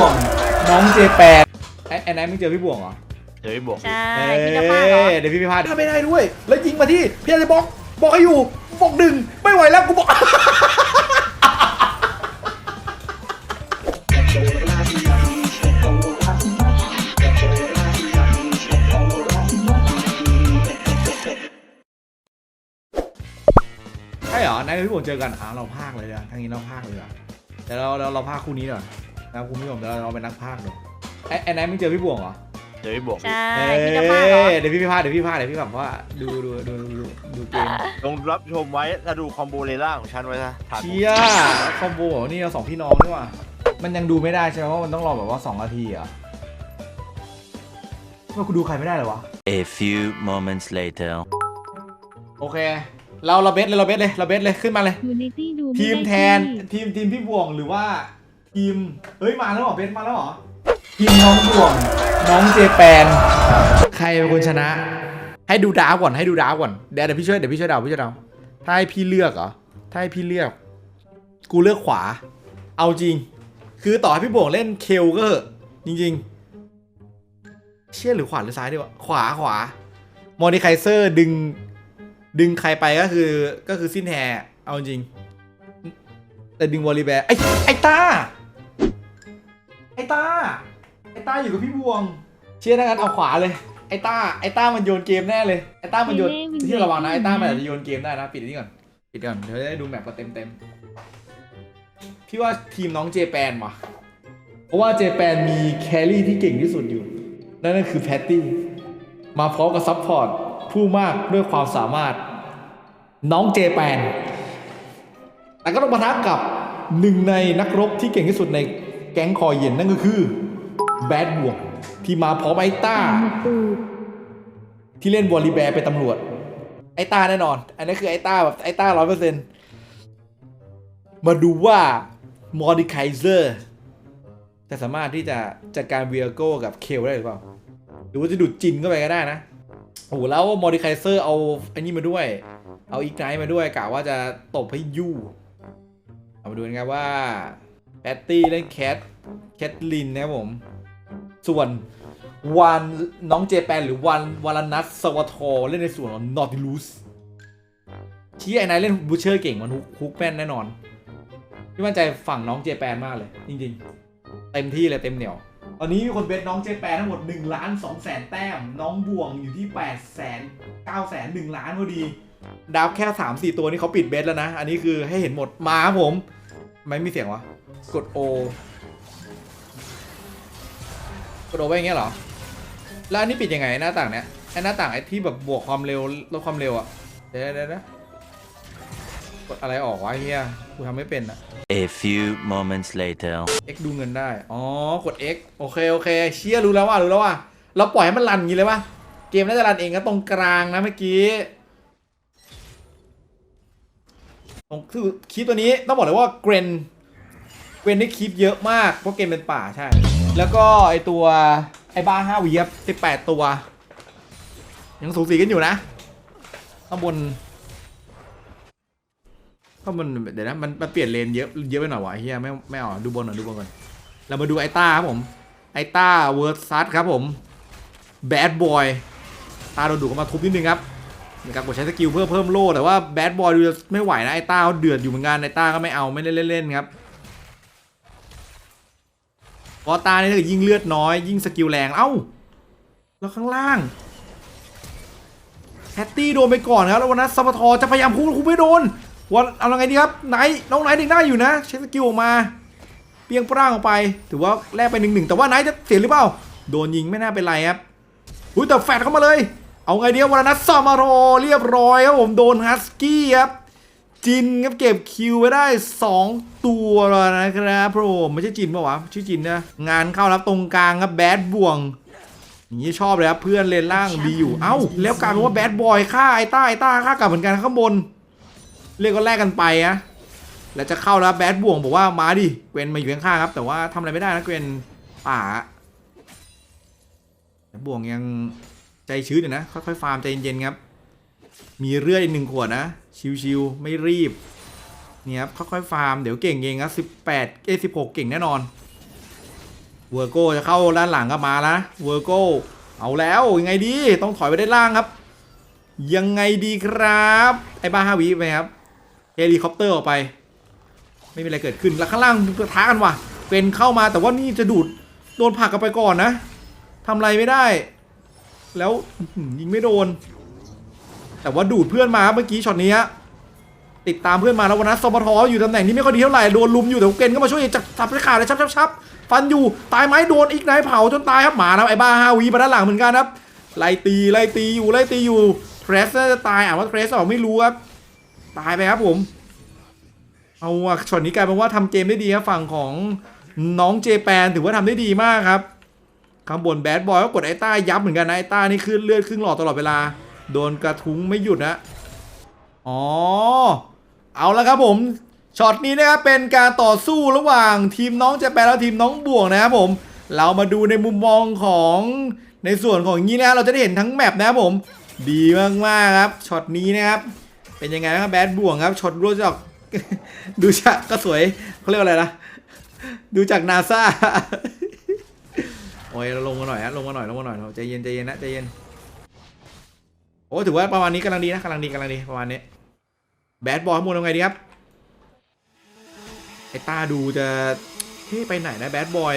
วงน้องเจแปนไอ้ไอ้นายมึงเจอพี่บวงเหรอเดี๋ยวพี่บวกใช่เอ้พี่จะพลาดเหรอยเดี๋ยวพี่พิพาทถ้าไม่ได้ด้วย แล้วยิงมาที่พี่จะบอกบอกให้อยู่บอกดึงไม่ไหวแล้วกูบอก ใช่เหรอนายกับพี่บวงเจอกันอ่าเราพากเลยนะทางนี้เราพากเลยอะแต่เราเราเราพากคู่นี้หน่อย นะครับคุณผู้ชมเดี๋ยวเราเป็นนักพากดูไอ้ไอ้นายมึงเจอพี่บวงเหรอเดี๋ยวพี่บวกใช่เอ้พี่จะพลาดเหรอยเดี๋ยวพี่พิพาทเดี๋ยวพี่พิพาทเดี๋ยวพี่แบบว่าดูดูดูดูดูเกมลงรับชมไว้ถ้าดูคอมโบเลล่าของฉันไว้นะถามเชี่ยคอมโบเหรอนี่เราสองพี่น้องนี่หว่ามันยังดูไม่ได้ใช่ไหมว่ามันต้องรอแบบว่าสองนาทีเหรอะว่ากูดูใครไม่ได้เลยวะ A few moments later. โอเค เราเราเบสเลยเราเบสเลยเราเบสเลยขึ้นมาเลย ยูนิตี้ดูทีมไได้แทนที่ ทีมทีมพี่บวงหรือว่า ทีมเฮ้ย มาแล้วเหรอเบสมาแล้วเหรอทีมน้องบวง น้องเจแปน ใครเป็นคนชนะ ให้ดูดาวก่อนให้ดูดาวก่อนเดี๋ยวเดี๋ยวพี่ช่วยเดี๋ยวพี่ช่วยเดาพี่ช่วยเดาถ้าให้พี่เลือกเหรอถ้าให้พี่เลือก กูเลือกขวา เอาจริง คือต่อให้พี่บวงเล่นเคลก็เถอะจริง ๆ เชี่ยหรือขวาหรือซ้ายดีวะขวาขวามอนิไคเซอร์ดึง ดึงใครไปก็คือก็คือสิ้นแฮเอาจริง แต่ดึงวอลลีแบร์ไอ้ไอ้ตา อ้ต้า ไอ้ต้าอยู่กับพี่บวง เชื่อนะกันเอาขวาเลย ไอ้ต้า ไอ้ต้ามันโยนเกมแน่เลย ไอ้ต้ามันโยนที่ระวังนะ ไอ้ต้ามันอาจจะโยนเกมได้นะ ปิดอันนี้ก่อน ปิดก่อน เดี๋ยวจะได้ดูแมปกันเต็มเต็มๆพี่ว่าทีมน้องเจแปนว่ะ เพราะว่าเจแปนมีแครี่ที่เก่งที่สุดอยู่ นั่นก็คือแพตตี้ มาพร้อมกับซัพพอร์ตผู้มากด้วยความสามารถ น้องเจแปน แต่ก็ต้องปะทะกับหนึ่งในนักรบที่เก่งที่สุดใน แก๊งคอเย็นนั่นก็คือแบดบวกที่มาพร้อมไอ้ต้า ที่เล่นวอลลีแบร์เป็นตำรวจ ไอ้ต้าแน่นอน อันนี้คือไอ้ต้าแบบไอ้ต้าร้อยเปอร์เซ็นต์มาดูว่ามอร์ดิไคเซอร์จะสามารถที่จะจัดการเวียโก้กับเคลได้หรือเปล่า หรือว่าจะดูดจินเข้าไปก็ได้นะโอ้โหแล้วมอร์ดิไคเซอร์เอาอันนี้มาด้วย เอาอีกไนท์มาด้วยกะว่าจะตบให้ยู่ เอามาดูกันครับว่า แพตตี้เล่นแคทแคทลินนะครับผม ส่วนวันน้องเจแปนหรือวันวาลนัทสวัทอเล่นในส่วนของนอติลูสชี้ไอ้นายเล่นบูเชอร์เก่งมันฮุกแม่นแน่นอนพี่มั่นใจฝั่งน้องเจแปนมากเลย จริงๆ เต็มที่เลยเต็มเหนียว ตอนนี้มีคนเบสน้องเจแปนทั้งหมด1ล้าน2แสนแต้ม น้องบวงอยู่ที่8แสน9แสน1ล้านพอดี ดาวแค่ 3 4 ตัวนี้เขาปิดเบสแล้วนะ อันนี้คือให้เห็นหมดมาผม ไม่มีเสียงวะ กด O กด O ไว้อย่างเงี้ยเหรอ แล้วอันนี้ปิดยังไงหน้าต่างเนี้ยไอ้หน้าต่างไอ้ที่แบบบวกความเร็วลดความเร็วอะเดี๋ยวเดี๋ยวเดี๋ยวกดอะไรออกวะเฮียกูทำไม่เป็นอะ A few moments later. X ดูเงินได้ อ๋อ กด X โอเค โอเค เชี่ยรู้แล้วว่ารู้แล้วว่าเราปล่อยให้มันรันอย่างนี้เลยป่ะ เกมน่าจะรันเองก็ตรงกลางนะเมื่อกี้ ตรงคือคลิปตัวนี้ต้องบอกเลยว่าเกรนเกรนได้คลิปเยอะมากเพราะเกมเป็นป่าใช่ แล้วก็ไอตัวไอบ้าห้าวีครับสิบแปดตัว ยังสูสีกันอยู่นะข้างบนข้างบนเดี๋ยวนะมันมันเปลี่ยนเลนเยอะเยอะไปหน่อยวะเฮียไม่ไม่เอาดูบนหน่อยดูบนก่อนเรามาดูไอต้าครับผมไอต้าเวิร์ดซัดครับผมแบดบอยตาโดนดุก็มาทุบนิดนึงครับ นการกดใช้สกิลเพื่อเพิ่มโล่แต่ว่าแบดบอยดูจะไม่ไหวนะไอต้าเขาเดือดอยู่เหมือนกันไอต้าก็ไม่เอาไม่เล่นเล่นครับเพอตาเนี่ถ้าเกิดยิ่งเลือดน้อย ยิ่งสกิลแรงเอ้าแล้วข้างล่างแฮตตี้โดนไปก่อนครับแล้ววันนั้นซัมทอจะพยายามคุ้มคุ้มไม่โดนวันเอาไงดีครับไหนน้องไหนดึงได้อยู่นะ ใช้สกิลออกมาเปียงปร่างออกไป ถือว่าแลกไปหนึ่งหนึ่งแต่ว่าไหนจะเสียหรือเปล่า โดนยิงไม่น่าเป็นไรครับอุ้ยแต่แฟดเข้ามาเลย เอาไงดีครับวันนัทซามารอเรียบร้อยครับผมโดนฮัสกี้ครับจินครับเก็บคิวไว้ได้ 2 ตัวแล้วนะครับผมไม่ใช่จินปะวะชื่อจินนะงานเข้ารับตรงกลางครับแบดบ่วงอย่างนี้ชอบเลยครับเพื่อนเลนล่างดีอยู่ เอ้า แล้วกลายเป็นว่าแบดบอยฆ่าไอ้ต้าไอ้ต้าฆ่ากลับเหมือนกันข้างบน เรียกก็แลกกันไปอะแล้วจะเข้าแล้วแบดบ่วงบอกว่ามาดิเกวนมาอยู่ข้างๆครับ แต่ว่าทำอะไรไม่ได้นะเกวนป่าแบดบ่วงยัง ใจชื้นอยู่นะค่อยๆฟาร์มใจเย็นๆครับ มีเรื่อยหนึ่งขวดนะ ชิวๆไม่รีบเนี่ยครับค่อยๆฟาร์มเดี๋ยวเก่งเองครับสิบแปดเอสิบหกเก่งแน่นอนเวอร์โก้จะเข้าด้านหลังก็มาแล้วเวอร์โก้เอาแล้วยังไงดีต้องถอยไปด้านล่างครับ ยังไงดีครับ ไอ้บ้าฮาวิไปครับเฮลิคอปเตอร์ออกไป ไม่มีอะไรเกิดขึ้นแล้วข้างล่างปะท้ากันว่ะเป็นเข้ามาแต่ว่านี่จะดูดโดนผลักกันไปก่อนนะทำอะไรไม่ได้ แล้วยิงไม่โดน แต่ว่าดูดเพื่อนมาเมื่อกี้ช็อตนี้ติดตามเพื่อนมาแล้ววันนั้นสมทอยู่ตำแหน่งที่ไม่ค่อยดีเท่าไหร่โดนลุมอยู่แต่เกนก็มาช่วยจับจับไปขาดเลยชับชับชับฟันอยู่ตายไหมโดนอีกนายเผาจนตายครับหมานะไอ้บ้าฮาวีมาด้านหลังเหมือนกันครับไล่ตีไล่ตีอยู่ไล่ตีอยู่เทรสน่าจะตายอะว่าเทรสออกไม่รู้ครับตายไปครับผมเอาช็อตนี้กลายเป็นว่าทำเกมได้ดีครับฝั่งของน้องเจแปนถือว่าทำได้ดีมากครับ ข้างบนแบดบอยก็กดไอ้ต้ายับเหมือนกันนะไอ้ต้านี่ขึ้นเลือดครึ่งหลอดตลอดเวลา โดนกระทุ้งไม่หยุดนะอ๋อ เอาล้วครับผมช็อตนี้นะครับเป็นการต่อสู้ระหว่างทีมน้องเจแปนและทีมน้องบวกนะครับผม เรามาดูในมุมมองของในส่วนของอย่างนี้นะเราจะได้เห็นทั้งแมปนะครับผม ดีมากๆครับช็อตนี้นะครับเป็นยังไงนะครับแบดบวกครับช็อตรู้จากดูจากก็สวยเขาเรียกว่าอะไรนะดูจากนาซา โอ้ยเราลงมาหน่อยฮะลงมาหน่อยลงมาหน่อยเราใจเย็นใจเย็นนะใจเย็นโอ้ถือว่าประมาณนี้กำลังดีนะกำลังดีกำลังดีประมาณนี้แบดบอยข้างบนทำไงดีครับไอ้ตาดูจะเฮ้ไปไหนนะแบดบอย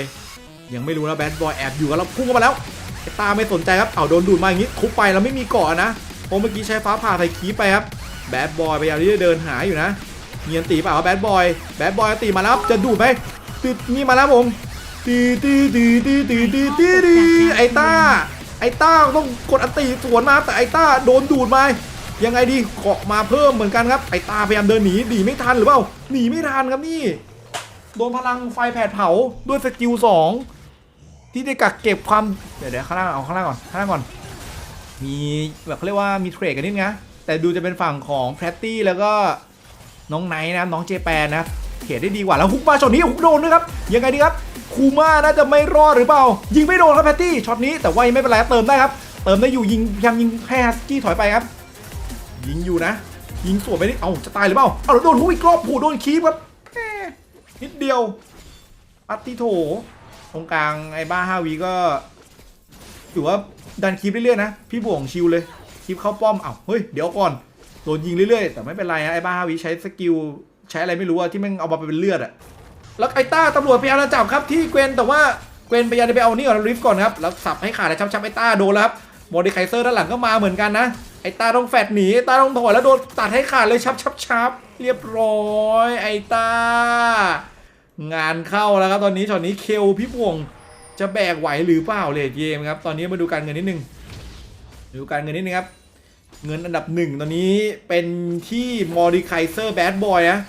ยังไม่รู้นะแบดบอยแอบอยู่กับเราพุ่งเข้ามาแล้วไอ้ตาไม่สนใจครับเอาโดนดูดมาอย่างนี้ทุบไปแล้วไม่มีเกาะนะเพราะเมื่อกี้ใช้ฟ้าผ่าใส่คีไปครับแบดบอยพยายามที่จะเดินหาอยู่นะเงียนตีเปล่าแบดบอยแบดบอยตีมาแล้วจะดูดไหมตีนี่มาแล้วผม ตีตีตีตีตีตีตีตีไอ้ตาไอ้ต้าต้องกดอันตีสวนมาแต่ไอ้ต้าโดนดูดมายังไงดีเกาะมาเพิ่มเหมือนกันครับไอ้ต้าพยายามเดินหนีหนีไม่ทันหรือเปล่าหนีไม่ทันครับนี่โดนพลังไฟแผดเผาด้วยสกิลสองที่ได้กักเก็บความเดี๋ยวเดี๋ยวข้างล่างเอาข้างล่างก่อนข้างล่างก่อน มีแบบเขาเรียกว่ามีเทรดกันนิดนะแต่ดูจะเป็นฝั่งของแพตตี้แล้วก็น้องไนท์นะน้องเจแปนนะเขียนได้ดีกว่าแล้วฮุกมาช็อตนี้ฮุกโดนด้วยครับยังไงดีครับ คูม่าน่าจะไม่รอดหรือเปล่า ยิงไม่โดนครับแพตตี้ช็อตนี้แต่ว่ายังไม่เป็นไรเติมได้ครับ เติมได้อยู่ยิงพยายามยิงให้ฮัสกี้ถอยไปครับ ยิงอยู่นะ ยิงสวนไปนี่เอ้าจะตายหรือเปล่าเอาโดนฮุกอีกรอบผูโดนคีบครับนิดเดียวปัตติโถตรงกลางไอ้บ้าฮาวีก็ถือว่าดันคลิปเรื่อยๆนะพี่บ่วงชิวเลยคลิปเข้าป้อมเอ้าเฮ้ยเดี๋ยวก่อนโดนยิงเรื่อยๆ แต่ไม่เป็นไรนะไอ้บ้าฮาวิใช้สกิลใช้อะไรไม่รู้อะที่แม่งเอามาเป็นเลือดอะ แล้วไอต้าตำรวจพยายามจะจับครับที่เกวนแต่ว่าเกวนพยายามจะไปเอานี่ก่อนริฟก่อนครับแล้วสับให้ขาดแล้วชับๆไอต้าโดนแล้วครับมอดิไคเซอร์ด้านหลังก็มาเหมือนกันนะไอต้าต้องแฟดหนีไอต้าต้องถอยแล้วโดนตัดให้ขาดเลยชับชับชับเรียบร้อย ไอต้างานเข้าแล้วครับตอนนี้ช็อตนี้เคลพี่บ่วงจะแบกไหวหรือเปล่าเลดเกมครับตอนนี้มาดูการเงินนิดนึงดูการเงินนิดนึงครับเงินอันดับหนึ่งตอนนี้เป็นที่มอริไคเซอร์แบดบอยนะ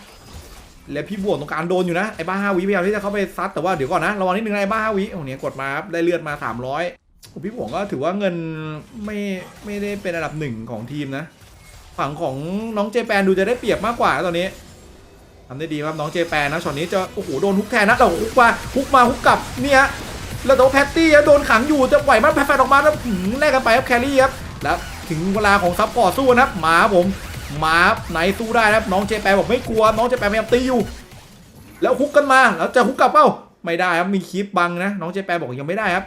และพี่บวกตรงกลารโดนอยู่นะไอ้บ้าห้าวิพยายามที่จะเข้าไปซัดแต่ว่าเดี๋ยวก่อนนะระวังนิดนึงนะไอ้บ้าห้าวิโอ้โหเนี่ยกดมาครับได้เลือดมา 300โอ้พี่บวกก็ถือว่าเงินไม่ไม่ได้เป็นอันดับหนึ่งของทีมนะฝั่งของน้องเจแปนดูจะได้เปรียบมากกว่าตอนนี้ทำได้ดีครับน้องเจแปนนะช็อตนี้จะโอ้โหโดนฮุกแทนนะแต่ฮุกมาฮุกมาฮุกกลับเนี่ยแล้วต่ว่าแพตตี้โดนขังอยู่จะไหวมั้ยแพตแฟนออกมาแล้วหืมแลกกันไปครับแครี่ครับแล้วถึงเวลาของซับพอร์ตสู้นะครับหมาผม มาไหนสู้ได้นะครับน้องเจแปนบอกไม่กลัว น้องเจแปนพยายามตีอยู่ แล้วฮุกกันมาแล้วจะฮุกกลับเปล่าไม่ได้ครับมีคลิปบังนะ น้องเจแปนบอกยังไม่ได้ครับ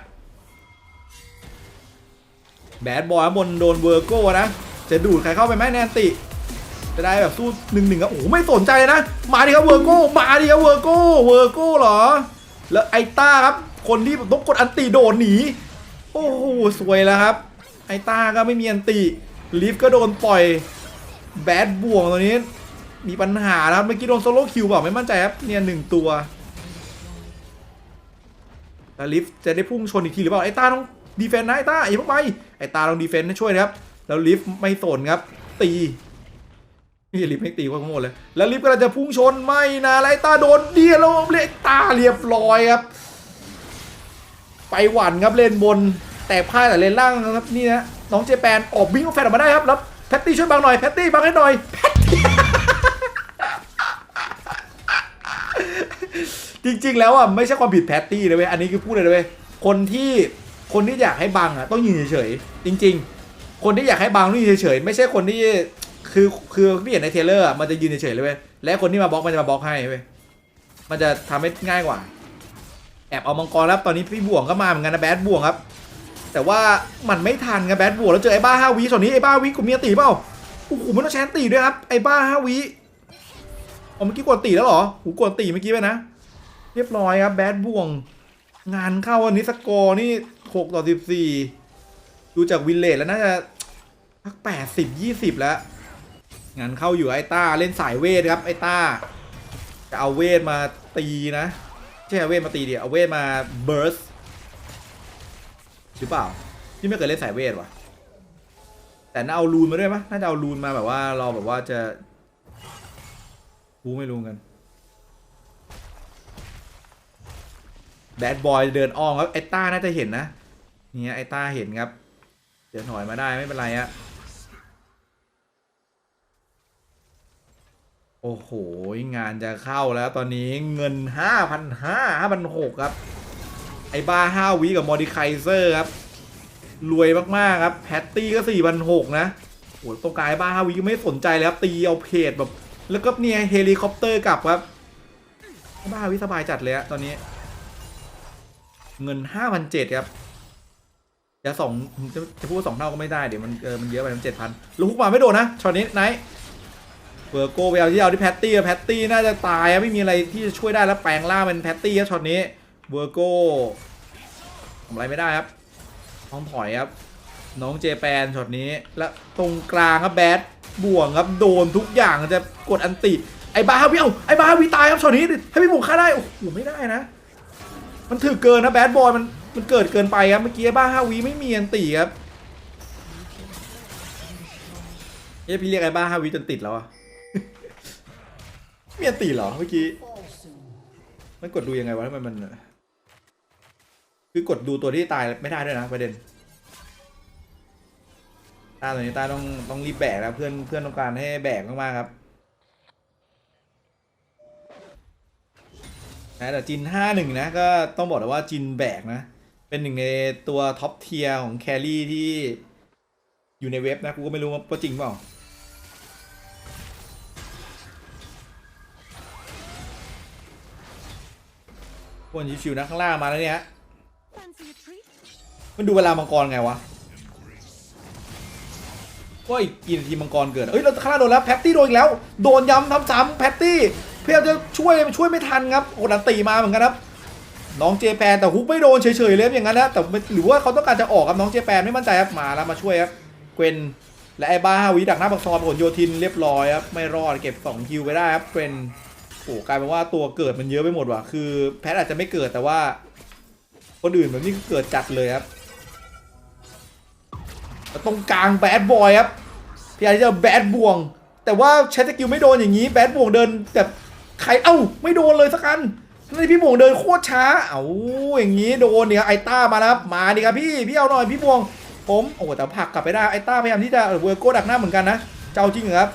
แบดบอยบนโดนเวอร์โก้นะ จะดูดใครเข้าไปไหมแนนติ จะได้แบบสู้หนึ่งหนึ่งครับโอ้ไม่สนใจนะ มาดิครับเวอร์โก้มาดิครับเวอร์โก้เวอร์โก้เหรอ แล้วไอต้าครับ คนที่ต้องกดอันติโดดหนี โอ้โหสวยแล้วครับ ไอต้าก็ไม่มีอันติลิฟก็โดนปล่อย แบดบ่วงตัวนี้ มีปัญหาแล้วเมื่อกี้โดนโซโล่คิวบอกไม่มั่นใจครับเนี่ยหนึ่งตัวแล้วลิฟจะได้พุ่งชนอีกทีหรือเปล่าไอ้ตาต้องดีเฟนต์นะไอ้ตาอย่าเพิ่งไปไอ้ตาต้องดีเฟนต์ให้ช่วยนะครับแล้วลิฟไม่สนครับ ตีนี่ลิฟไม่ตีว่าทั้งหมดเลย แล้วลิฟก็จะพุ่งชนไม่นะแล้ตาโดนเดียแล้วไอ้ตาเรียบร้อยครับ ไปหวันครับเลนบน แต่พลาดแต่เลนล่างนะครับนี่นะน้องเจแปนออกวิ่งแฟนออกมาได้ครับแล้ว แพตตี้ช่วยบังหน่อยแพตตี้บังให้หน่อยแพตตี้จริงๆ แล้วอะไม่ใช่ความผิดแพตตี้เลยเว้ยอันนี้คือพูดเลยเว้ยคนที่คนที่อยากให้บังอะต้องยืนเฉยๆจริง ๆ คนที่อยากให้บังต้องยืนเฉยๆไม่ใช่คนที่คือคือพี่เห็นในเทเลอร์อะมันจะยืนเฉยๆเลยเว้ยและคนที่มาบล็อกมันจะมาบล็อกให้เว้ยมันจะทำให้ง่ายกว่า แอบเอามังกรแล้วตอนนี้พี่บ่วงก็มาเหมือนกันนะแบดบ่วงครับ แต่ว่ามันไม่ทันครับแบดบวงแล้วเจอไอ้บ้าห้าวิส่วนนี้ไอ้บ้าวิกูมีติเปล่าโอ้โหมันต้องใช้อันติด้วยครับไอ้บ้าห้าวิอ๋อเมื่อกี้กดตีแล้วเหรอหูกดตีเมื่อกี้ไปนะ เรียบร้อยครับแบดบ่วง งานเข้าวันนี้สกอร์นี่หกต่อสิบสี่ดูจากวินเลทแล้วน่าจะพักแปดสิบยี่สิบแล้ว งานเข้าอยู่ไอ้ต้าเล่นสายเวทครับไอ้ต้า จะเอาเวทมาตีนะใช่เอาเวทมาตีเดียวเอาเวทมาเบิร์ส หรือเปล่าที่ไม่เคยเล่นสายเวทว่ะ แต่น่าเอารูนมาด้วยปะน่าจะเอารูนมาแบบว่าเราแบบว่าจะรู้ไม่รู้กันแบดบอยเดินอ้อมครับไอต้าน่าจะเห็นนะเนี่ยไอต้าเห็นครับ เดี๋ยวถอยมาได้ไม่เป็นไรอะโอ้โห งานจะเข้าแล้วตอนนี้เงิน 5,500 5,600 ครับ ไอ้บ้า5วิกับมอดิไคเซอร์ครับ รวยมาก ๆ ครับ แพตตี้ก็4,600นหกนะโอ้ตรงกลางไอ้บ้า5วิก็ไม่สนใจแล้วตีเอาเพจแบบ แล้วก็เนี่ยเฮลิคอปเตอร์กลับครับไอ้บ้าวิสบายจัดเลยอะตอนนี้ เงิน5,700ครับจะสองจะจะพูดว่าสองเท่าก็ไม่ได้เดี๋ยวมันเออมันเยอะไปมันเจ็ดพันลูกมาไม่โดนนะช็อตนี้ไนท์เบอร์โกไปเอาที่เอาที่แพตตี้แพตตี้น่าจะตายไม่มีอะไรที่จะช่วยได้แล้วแปลงล่าเป็นแพตตี้ช็อตนี้ เบอร์โกทำอะไรไม่ได้ครับต้องถอยครับ น้องเจแปนช็อตนี้ และตรงกลางครับแบดบ่วงครับโดนทุกอย่างจะกดอันติ ไอ้บาฮาวิเอ้าไอ้บาฮาวิตายครับช็อตนี้ให้พี่บุกฆ่าได้โอ้โหไม่ได้นะ มันถือเกินนะแบดบอยมันมันเกิดเกินไปครับเมื่อกี้บ้าห้าวีไม่มีอันตีครับเอ๊ะพี่เรียกไอ้บ้าห้าวีจนติดแล้วอะมีอันตีเหรอเมื่อกี้มันกดดูยังไงวะทำไมมัน คือกดดูตัวที่ตายไม่ได้ด้วยนะประเด็นตาตัวนี้ตาต้องต้องรีบแบกนะเพื่อนเพื่อนต้องการให้แบกมากๆครับนะแต่จิน 51 นะก็ต้องบอกเลยว่าจินแบกนะ เป็นหนึ่งในตัวท็อปเทียร์ของแครี่ที่อยู่ในเว็บนะ กูก็ไม่รู้ว่าจริงเปล่าพวกชิวๆนะข้างล่างมาแล้วเนี่ย มันดูเวลามังกรไงวะว่าอีกกี่นาทีมังกรเกิด เอ้ยเราข้างล่าโดนแล้วแพตตี้โดนอีกแล้ว โดนย้ำซ้ำๆแพตตี้เพยายามจะช่วยช่วยไม่ทันครับโอ้ดันตีมาเหมือนกันครับ น้องเจแปนแต่ฮุกไม่โดนเฉยๆเลยอย่างนั้นนะแต่หรือว่าเขาต้องการจะออกครับน้องเจแปนไม่มั่นใจครับมาแล้วมาช่วยครับเกวนและไอ้บ้าฮาวิดักหน้าปักซอยผลโยทินเรียบร้อยครับไม่รอดเก็บ2คิวไปได้ครับเกวนโอ้กลายเป็นว่าตัวเกิดมันเยอะไปหมดว่ะคือ แพทอาจจะไม่เกิดแต่ว่า คนอื่นแบบนี้เกิดจัดเลยครับ ตรงกลางแบดบอยครับพี่อาจจะแบดบ่วง แต่ว่าใช้สกิลไม่โดนอย่างนี้แบดบ่วงเดินแบบใครเอ้า ไม่โดนเลยสักอันทำไมพี่บ่วงเดินโคตรช้า เอ้าอย่างนี้โดนเนี่ยไอต้ามาแล้วครับมาดิครับพี่พี่เอาหน่อยพี่บ่วง ผมโอ้แต่ผักกลับไปได้ไอต้าพยายามที่จะเวอร์โก้ดักหน้าเหมือนกันนะเจ้าจริงเหรอครับ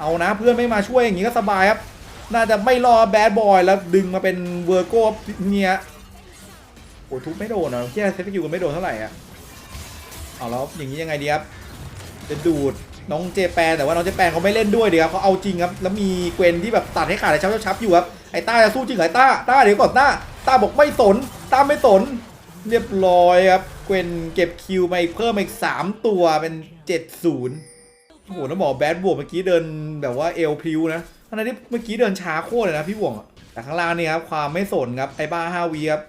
เอานะเพื่อนไม่มาช่วยอย่างนี้ก็สบายครับน่าจะไม่รอแบดบอยแล้วดึงมาเป็นเวอร์โก้เนี่ยโอ้ทุบไม่โดนอะแค่เซฟกิวกันไม่โดนเท่าไหร่อะ เอาแล้วอย่างนี้ยังไงดีครับจะดูดน้องเจแปนแต่ว่าน้องเจแปนเขาไม่เล่นด้วยเดี๋ยวครับเขาเอาจริงครับแล้วมีเกวนที่แบบตัดให้ขาดไอ้ชับชับๆอยู่ครับไอ้ต้าจะสู้จริงเหรอไอ้ต้าต้าเดี๋ยวก่อนต้าต้าบอกไม่สนต้าไม่สน เรียบร้อยครับเกวนเก็บคิวมาอีกเพิ่มอีกสามตัวเป็นเจ็ดศูนย์โอ้โหแล้วบอกแบดบวกเมื่อกี้เดินแบบว่าเอลพริวนะทั้งที่เมื่อกี้เดินช้าโคตรเลยนะพี่บวงแต่ข้างล่างนี่ครับความไม่สนครับไอ้บ้าห้าวีครับ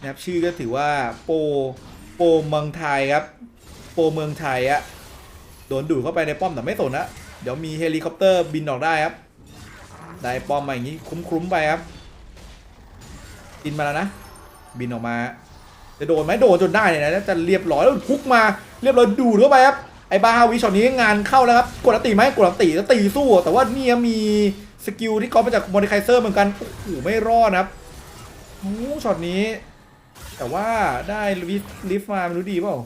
นะครับชื่อก็ถือว่าโป ปเมืองไทยครับ โปเมืองไทยอะโดนดูดเข้าไปในป้อมแต่ไม่สนนะเดี๋ยวมีเฮลิคอปเตอร์บินออกได้ครับ ได้ป้อมมาอย่างนี้คุ้มๆไปครับบินมาแล้วนะ บินออกมา จะโดนไหมโดนจนได้เลยนะจะเรียบร้อยแล้วพุกมาเรียบร้อยดูดเข้าไปครับไอ้บาฮาวิช็อตนี้งานเข้าแล้วครับกดติไหมกดติแล้วตีสู้ แต่ว่าเนี่ยมีสกิลที่ก๊อปมาจากมอนิไคเซอร์เหมือนกันโอ้โหไม่รอดนะครับโอ้โหช็อตนี้ แต่ว่าได้ลิฟลิฟมาไม่รู้ดีเปล่า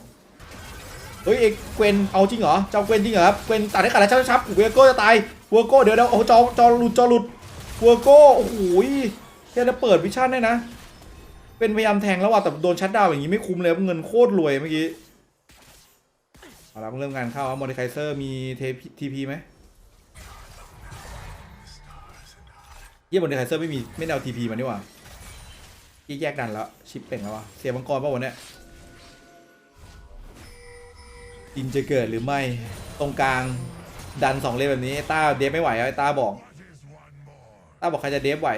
เฮ้ยเอกเกวนเอาจริงเหรอเจ้าเกวนจริงเหรอครับเกวนตัดให้ขาดแล้วชับชับเวโก้จะตายเวโก้เดี๋ยวเดี๋ยวโอ้จอจอหลุดจอหลุดเวโก้โอ้โหแค่จะเปิดวิชั่นได้นะ เป็นพยายามแทงแล้วว่ะแต่โดนชัดดาวอย่างนี้ไม่คุ้มเลยเงินโคตรรวยเมื่อกี้เอาละเริ่มงานเข้าครับมอนิไคเซอร์มีเททีพีไหมเยี่ยมมอนิไคเซอร์ไม่มีไม่เอาทีพีมานี่หว่า กี้แยกดันแล้ว ชิปเป่งแล้ววะเสียมังกรป่ะวันเนี้ยจินจะเกิดหรือไม่ตรงกลางดันสองเลนแบบนี้ต้าเดฟไม่ไหวไอ้ต้าบอกต้าบอกใครจะเดฟไหว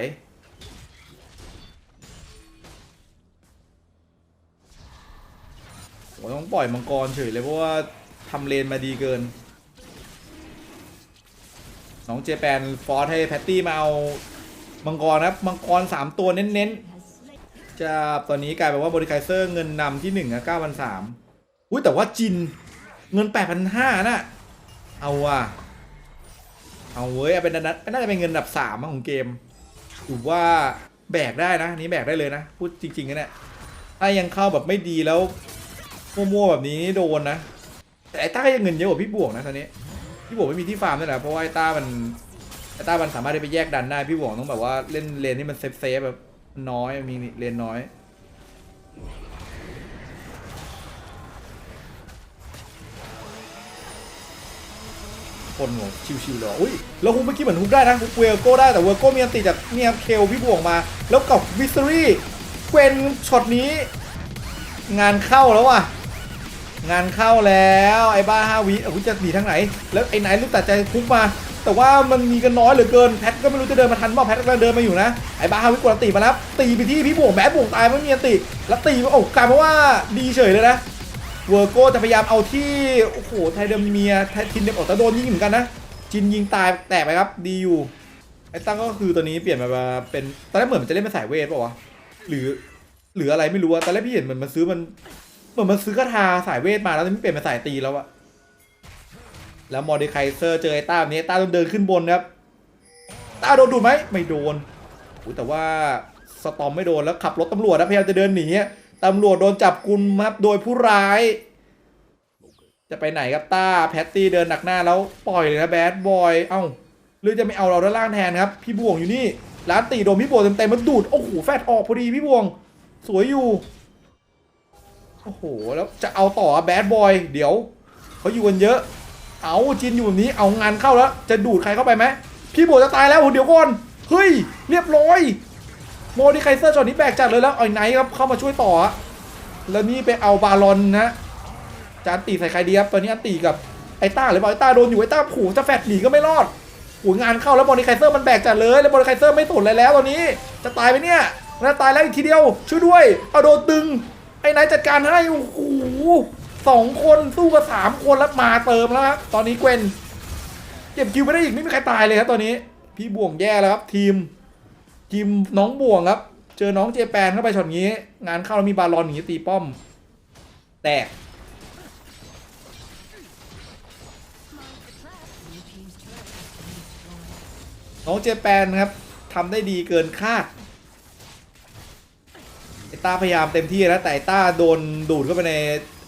โอ้ต้องปล่อยมังกรเฉยเลยเพราะว่าทำเลนมาดีเกิน น้องเจแปนฟอร์สให้แพตตี้มาเอามังกรนะครับมังกร3ตัวเน้นๆ จะตอนนี้กลายเป็นว่าบริไคเซอร์เงินนำที่1อะ9,300อุ้ยแต่ว่าจินเงิน8,500น่ะ เอาว่ะ เอาเว้ยเอาเป็นนัดน่าจะเป็นเงินดับสามของเกมถือว่าแบกได้นะนี้แบกได้เลยนะพูดจริงๆนะเนี่ยถ้ายังเข้าแบบไม่ดีแล้วมั่วๆแบบนี้นี่โดนนะ แต่ไอ้ต้าก็ยังเงินเยอะกว่าพี่บวกนะตอนนี้พี่บวกไม่มีที่ฟาร์มด้วยนะเพราะว่าไอ้ต้ามันไอ้ต้ามันสามารถที่ไปแยกดันได้พี่บวกต้องแบบว่าเล่นเลนที่มันเซฟเซฟๆแบบ น้อยมีเลนน้อย คนหัวชิวๆเลยอุ้ยแล้วฮุกเมื่อกี้เหมือนฮุกได้นะฮุกเวลโก้ได้แต่เวลโก้มีอันติจากเนี่ยเคลพี่บวกมา แล้วกับวิสตอรี่เกวนช็อตนี้ งานเข้าแล้วว่ะงานเข้าแล้วไอ้บ้าห้าวิอาคุณจะหนีทางไหน แล้วไอ้ไหนลูกตัดใจคุกมา แต่ว่ามันมีกันน้อยเหลือเกินแพทก็ไม่รู้จะเดินมาทันเปล่าแพทก็เดินมาอยู่นะไอ้บาห้าวิกดติมาแล้วตีไปที่พี่บวกแบดบวกตายไม่มีอันติแล้วตีโอ้กลายเป็นว่าดีเฉยเลยนะเวอร์โก้จะพยายามเอาที่โอ้โหไทเดมเมียไททินเดมออกตะโดนยิงเหมือนกันนะจินยิงตายแตกไปครับดีอยู่ไอ้ตั้งก็คือตัวนี้เปลี่ยนมาเป็นตอนแรกเหมือนมันจะเล่นเป็นสายเวทป่าวะหรือหรืออะไรไม่รู้อะตอนแรกพี่เห็นเหมือนมันซื้อมันเหมือนมันซื้อกระทาสายเวทมาแล้วไม่เปลี่ยนเป็นสายตีแล้วอะ แล้วมอร์ดคไคเซอร์เจอไอ้ต้าแบบนี้ไอ้ต้าต้องเดินขึ้นบนครับต้าโดนดูดไหมไม่โดนอุ๊ยแต่ว่าสตอมไม่โดนแล้วขับรถตำรวจนะพยายามจะเดินหนีอะตำรวจโดนจับกุมครับโดยผู้ร้าย จะไปไหนครับต้าแพตตี้เดินหนักหน้าแล้วปล่อยเลยนะแบดบอยเอ้าหรือจะไม่เอาเราด้านล่างแทนครับ พี่บวงอยู่นี่ร้านตีโดนพี่บวงเต็มๆมันดูดโอ้โหแฟดออกพอดีพี่บวง สวยอยู่โอ้โหแล้วจะเอาต่อแบดบอยเดี๋ยวเขาอยู่กันเยอะ เอาจินอยู่แบบนี้เอางานเข้าแล้ว จะดูดใครเข้าไปไหมพี่โบจะตายแล้วเดี๋ยวก่อนเฮ้ย เรียบร้อยโมดิไคเซอร์ช็อตนี้แบกจัดเลยแล้วไอ้ไนท์ครับเข้ามาช่วยต่อ แล้วนี่ไปเอาบาลอนนะจานตีใส่ใครดีครับตอนนี้อันตีกับไอ้ต้าหรือเปล่าไอ้ต้าโดนอยู่ไอ้ต้าขู่จะแฟดหนีก็ไม่รอดหูงานเข้าแล้วบอดี้ไคเซอร์มันแบกจัดเลยแล้วบอดี้ไคเซอร์ไม่สนอะไรแล้วตอนนี้จะตายไปเนี่ยน่าตายแล้วอีกทีเดียวช่วยด้วยเอาโดนตึงไอ้นายจัดการให้โอ้โห สองคนสู้กับสามคนแล้วมาเติมแล้วครับตอนนี้เกวนเก็บคิวไม่ได้อีกไม่มีใครตายเลยครับตอนนี้ พี่บ่วงแย่แล้วครับ ทีมทีมน้องบ่วงครับ เจอน้องเจแปนเข้าไปช็อตนี้ งานเข้าแล้วมีบาลอนอย่างนี้ตีป้อม แตกน้องเจแปนครับทำได้ดีเกินคาดไอ้ต้าพยายามเต็มที่แล้วแต่ไอ้ต้าโดนดูดเข้าไปใน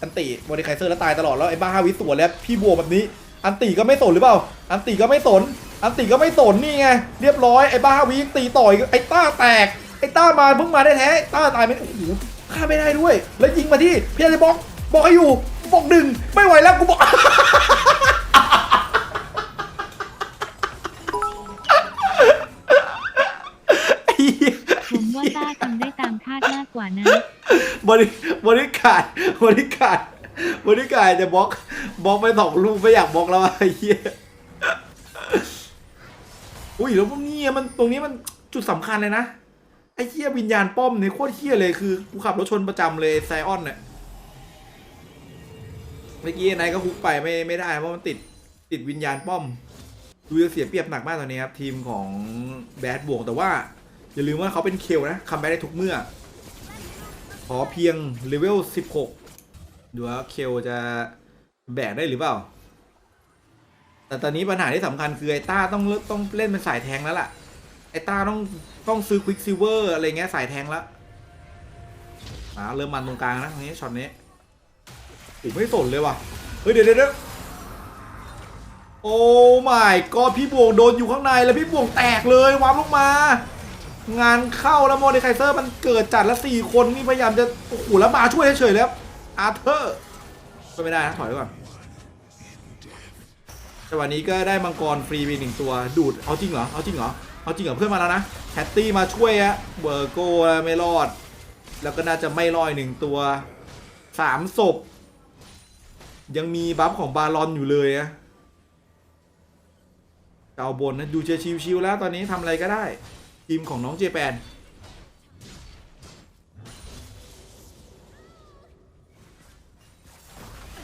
อันติบริไคเซอร์แล้วตายตลอดแล้วไอ้บ้าฮาวิสวนแล้วพี่บัวแบบนี้อันติก็ไม่สนหรือเปล่า อันติก็ไม่สน อันติก็ไม่สนนี่ไงเรียบร้อยไอ้บ้าฮาวิตีต่อยไอ้ต้าแตกไอ้ต้ามาเพิ่งมาได้แท้ต้าตายไม่โอ้โหฆ่าไม่ได้ด้วย แล้วยิงมาที่พี่จะบอกบอกให้อยู่บอกดึงไม่ไหวแล้วกูบอกผมว่าต้าทำได้ตามคาดมากกว่านะ บริบริการบริการบริการจะบล็อกบล็อกไปสองลูกไม่อยากบล็อกแล้วอะไอ้เหี้ยอุ้ยแล้วพวกนี้มันตรงนี้มันจุดสำคัญเลยนะไอ้เหี้ยวิญญาณป้อมเนี่ยโคตรเหี้ยเลยคือกูขับรถชนประจำเลยไซออนเนี่ยเมื่อกี้นายก็ฮุกไปไม่ไม่ได้เพราะมันติดติดวิญญาณป้อมดูจะเสียเปรียบหนักมากตอนนี้ครับทีมของแบดบวกแต่ว่าอย่าลืมว่าเขาเป็นเคลนะคัมแบ็กได้ทุกเมื่อ อเพียงเลเวล 16 ดูว่าเคลจะแบกได้หรือเปล่า แต่ตอนนี้ปัญหาที่สำคัญคือไอต้าต้องเลต้องเล่นเป็นสายแทงแล้วล่ะ ไอต้าต้องต้องซื้อควิกซิลเวอร์อะไรเงี้ยสายแทงแล้วอ่าเริ่มมันตรงกลางนะตรงนี้ช็อตนี้โอ้ไม่สนเลยว่ะ เฮ้ยเดี๋ยวเดี๋ยวโอ้ไม่ก็พี่บวงโดนอยู่ข้างในแล้วพี่บวงแตกเลยวามลงมา งานเข้าแล้วโมเดไคเซอร์มันเกิดจัดและสี่คนนี่พยายามจะโอ้โหแล้วมาช่วยเฉยๆแล้วอาร์เธอร์ก็ไม่ได้นะถอยก่อนจังหวะนี้ก็ได้มังกรฟรีไปหนึ่งตัวดูดเอาจริงเหรอเอาจริงเหรอเอาจริงเหรอเพื่อนมาแล้วนะแพตตี้มาช่วยอะเบอร์โก้ไม่รอด แล้วก็น่าจะไม่ลอยหนึ่งตัวสามศพยังมีบัฟของบารอนอยู่เลยนะเจ้าบนนะดูจะชิวๆแล้วตอนนี้ทำอะไรก็ได้ ทีมของน้องเจแปน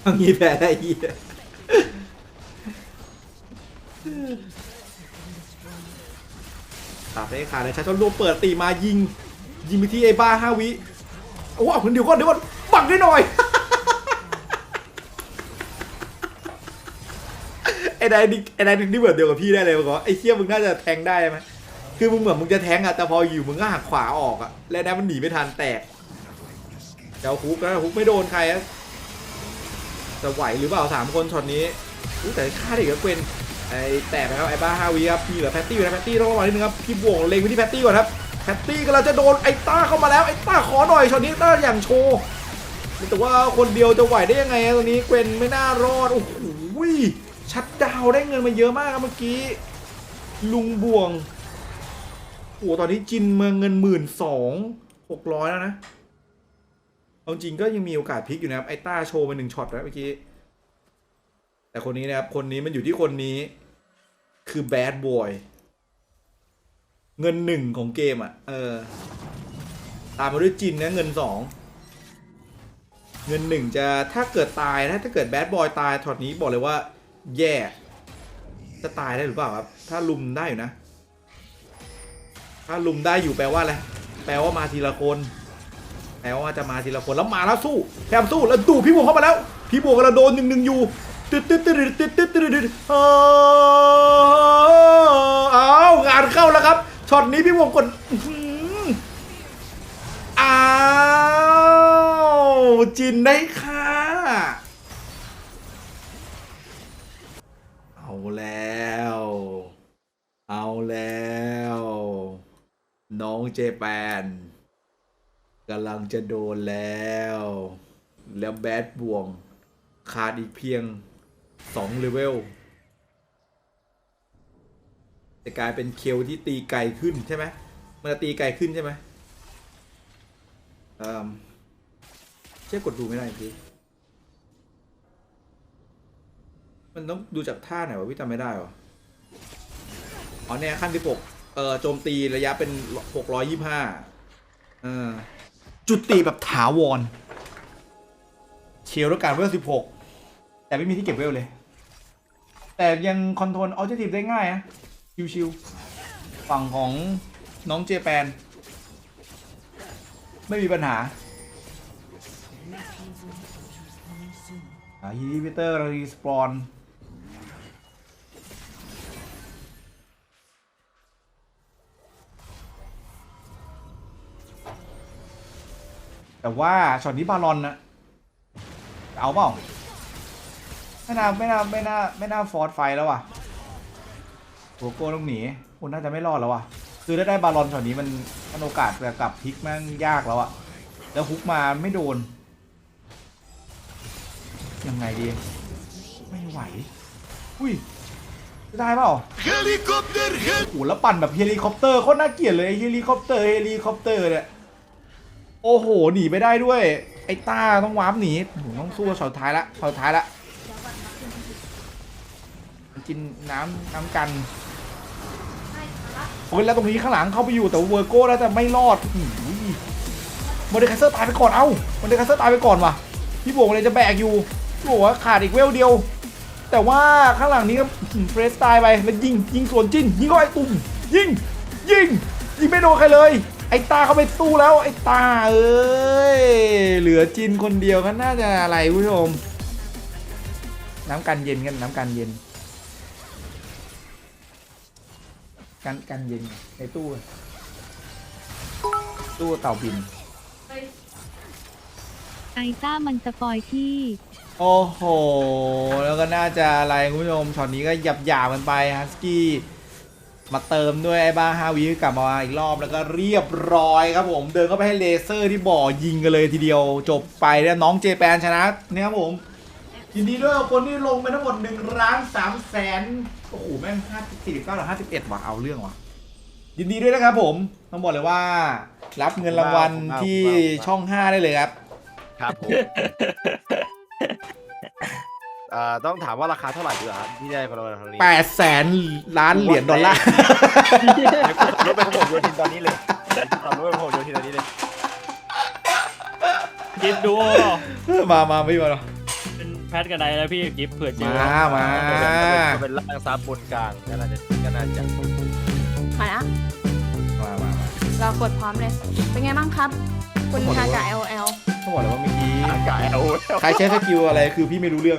เอางี้แพ้ได้อีกตัดได้ขาดเลยชาชนรวมเปิดตีมายิง ยิงไปที่ไอ้บ้าห้าวิ โอ้โหเดี๋ยวก่อนเดี๋ยวก่อนบังได้หน่อย ไอ้นายนี่ไอ้นายนี่เหมือนเดียวกับพี่ได้เลยบอกว่าไอ้เชี่ยมึงน่าจะแทงได้ไหม คือมึงเหมือนมึงจะแทงอะแต่พออยู่มึงก็หักขวาออกอะแล้วนายมันหนีไม่ทันแตกเจ้าฮุกนะฮุกไม่โดนใครอะจะไหวหรือเปล่าสามคนช็อตนี้แต่ฆ่าเด็กก็เป็นไอ้แตกไปครับไอ้บ้าฮาวีครับพี่เหลือแพตตี้อยู่นะแพตตี้ต้องระวังนิดนึงครับพี่บวงเล็งไปที่แพตตี้ก่อนครับแพตตี้กำลังจะโดนไอ้ต้าเข้ามาแล้วไอ้ต้าขอหน่อยช็อตนี้ต้าอย่างโชว์แต่ว่าคนเดียวจะไหวได้ยังไงตรงนี้เกวนไม่น่ารอดโอ้โหชัดดาวได้เงินมาเยอะมากครับเมื่อกี้ลุงบวง โอ้โหตอนนี้จินเมืองเงินหมื่นสองหกร้อยแล้วนะ เอาจริงก็ยังมีโอกาสพลิกอยู่นะครับ ไอ้ต้าโชว์ไปหนึ่งช็อตแล้วเมื่อกี้ แต่คนนี้นะครับ คนนี้มันอยู่ที่คนนี้ คือแบดบอยเงินหนึ่งของเกมอะ เออ ตามมาด้วยจินนะเงินสอง เงินหนึ่งจะถ้าเกิดตายนะถ้าเกิดแบดบอยตายช็อตนี้บอกเลยว่า แย่ จะตายได้หรือเปล่าครับ ถ้าลุมได้อยู่นะ ถ้าลุมได้อยู่แปลว่าอะไร แปลว่ามาทีละคน แปลว่าจะมาทีละคนแล้วมาแล้วสู้แคมสู้แล้วดูพี่บัวเข้ามาแล้ว พี่บัวกำลังโดนหนึ่งหนึ่งอยู่ตึ๊ดตึ๊ดตึ๊ดตึ๊ดตึ๊ดตึ๊ดตึ๊ดอ้าวงานเข้าแล้วครับ ช็อตนี้พี่วงกดอ้าวจินได้ค่ะ เอาแล้ว เอาแล้ว น้องเจแปนกำลังจะโดนแล้ว แล้วแบดบวง ขาดอีกเพียงสองเลเวลจะกลายเป็นเคลที่ตีไกลขึ้นใช่ไหมมันจะตีไกลขึ้นใช่ไหมเออเชื่อกดดูไม่ได้พี่มันต้องดูจากท่าไหนวะพี่จำไม่ได้วะอ๋อเนี่ยขั้นที่หก เอ่อโจมตีระยะเป็นหกร้อยยี่ห้าเออจุดตีแบบถาวรเชียวแล้วการเวลสิบหกแต่ไม่มีที่เก็บเวลเลย แต่ยังคอนโทรลออ j จ c ทีฟได้ง่ายนะชิวๆฝั่งของน้องเจแปน ไม่มีปัญหาอ่าฮีพีเตอร์รีสปอน แต่ว่าช็อตนี้บาลอนนะเอาเปล่าไม่น่าไม่น่าไม่น่าไม่น่าฟอร์ดไฟแล้วว่ะโกโก้ต้องหนีคุณน่าจะไม่รอดแล้วว่ะ คือถ้าได้บาลอนช็อตนี้มันมันโอกาสจะกลับพลิกมันยากแล้วอะแล้วฮุกมาไม่โดน ยังไงดี ไม่ไหว อุ้ยได้เปล่าเฮลิคอปเตอร์โอ้โหแล้วปั่นแบบเฮลิคอปเตอร์โคตรน่าเกลียดเลยเฮลิคอปเตอร์เฮลิคอปเตอร์เนี่ย โอ้โห หนีไปได้ด้วย ไอ้ต้าต้องวาร์ปหนีผมต้องสู้ช็อตท้ายละช็อตท้ายละกินน้ำน้ำกันโอ้ยแล้วตรงนี้ข้างหลังเข้าไปอยู่แต่เวอร์โก้แล้วแต่ไม่รอดอุ้ยโมเดลคาเซอร์ตายไปก่อนเอ้าโมเดลคาเซอร์ตายไปก่อนว่ะพี่โบงเลยจะแบกอยู่พี่โบกว่าขาดอีกเวลเดียว แต่ว่าข้างหลังนี้ก็เฟรสตายไปแล้วยิงยิงสวนจิ้นยิงก็ไอ้ตุ่มยิงยิงยิงไม่โดนใครเลย ไอ้ตาเขาไปตู้แล้วไอ้ตาเอ้ยเหลือจินคนเดียวก็น่าจะอะไรผู้ชม น้ำกันเย็นกันน้ำกันเย็นกันกันเย็นในตู้ตู้เต่าบินไอต้ามันสปอยที่ โอ้โห แล้วก็น่าจะอะไรคุณผู้ชมช็อตนี้ก็หยับหยาบกันไปฮัสกี้ มาเติมด้วยไอ้บ้าฮาวิกลับมาอีกรอบแล้วก็เรียบร้อยครับผมเดินเข้าไปให้เลเซอร์ที่บ่อยิงกันเลยทีเดียวจบไปแล้วน้องเจแปนชนะเนี่ยครับผมยินดีด้วยกับคนที่ลงไปทั้งหมด1ล้าน3แสนโอ้โหแม่ง5 49หรือ51ว่ะเอาเรื่องว่ะยินดีด้วยนะครับผมต้องบอกเลยว่า รับเงินรางวัลที่ช่อง5ได้เลยครับ ครับผม เอ่อต้องถามว่าราคาเท่าไหร่ดีกว่าครับที่ได้พลังงานครั้งนี้8แสนล้านเหรียญดอลลาร์เดี๋ยวกูขับรถไปขโมยโยทินตอนนี้เลยขับรถไปขโมยโยทินตอนนี้เลยกิฟต์ดูโอเปล่ามามาไม่มาหรอกเป็นแพทกันไดแล้วพี่กิฟต์เผื่อเจอมามาจะเป็นร่างซับบนกลางก็น่าจะก็น่าจะมาแล้วมามามาเรากดพร้อมเลย เป็นไงบ้างครับ คุณผมบอกทาเลยกะว่า LL ต้องบอกเลยว่าเมื่อกี้ อากาศเอา ใครใช้สกิลอะไรคือพี่ไม่รู้เรื่อง